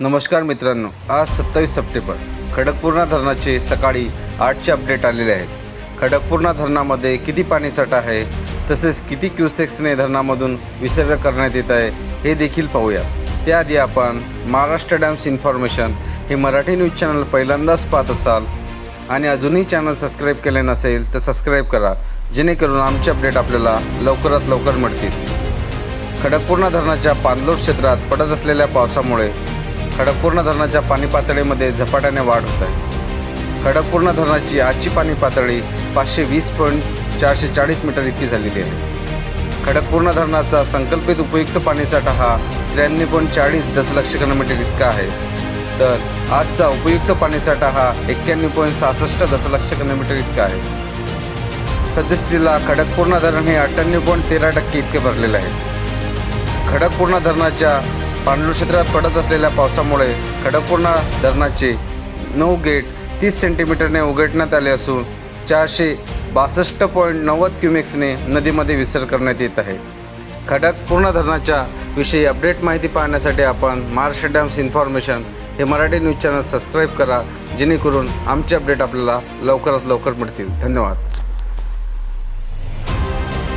नमस्कार मित्रांनो आज सत्तावीस सप्टेंबर. खडकपूर्णा धरणाचे सकाळी आठचे अपडेट आलेले आहेत. खडकपूर्णा धरणामध्ये किती पाणीसाठा आहे तसेच किती क्युसेक्सने धरणामधून विसर्ग करण्यात येत आहे हे देखील पाहूया. त्याआधी आपण महाराष्ट्र डॅम्स इन्फॉर्मेशन हे मराठी न्यूज चॅनल पहिल्यांदाच पाहत असाल आणि अजूनही चॅनल सबस्क्राईब केले नसेल तर सबस्क्राईब करा जेणेकरून आमचे अपडेट आपल्याला लवकरात लवकर मिळतील. खडकपूर्णा धरणाच्या पाणलोट क्षेत्रात पडत असलेल्या पावसामुळे खडकपूर्ण धरणाच्या पाणी पातळीमध्ये झपाट्याने वाढ होत आहे. खडकपूर्ण धरणाची आजची पाणी पातळी पाचशे वीस पॉईंट चारशे चाळीस मीटर इतकी झालेली आहे. खडकपूर्ण धरणाचा संकल्पित उपयुक्त पाणीसाठा हा त्र्याण्णव पॉईंट चाळीस दशलक्ष घनमीटर इतका आहे. तर आजचा उपयुक्त पाणीसाठा हा एक्क्याण्णव पॉईंट सहासष्ट दशलक्ष घनमीटर इतका आहे. सद्यस्थितीला खडकपूर्णा धरण हे अठ्ठ्याण्णव पॉईंट तेरा टक्के इतके भरलेले आहे. खडकपूर्णा धरणाच्या पाणलोट क्षेत्रात पडत असलेल्या पावसामुळे खडकपूर्णा धरणाचे नऊ गेट तीस सेंटीमीटरने उघडण्यात आले असून चारशे बासष्ट पॉईंट नव्वद क्युमेक्सने नदीमध्ये विसर करण्यात येत आहे. खडकपूर्णा धरणाच्या विषयी अपडेट माहिती पाहण्यासाठी आपण महाराष्ट्र डॅम्स इन्फॉर्मेशन हे मराठी न्यूज चॅनल सबस्क्राईब करा जेणेकरून आमचे अपडेट आपल्याला लवकरात लवकर मिळतील. धन्यवाद.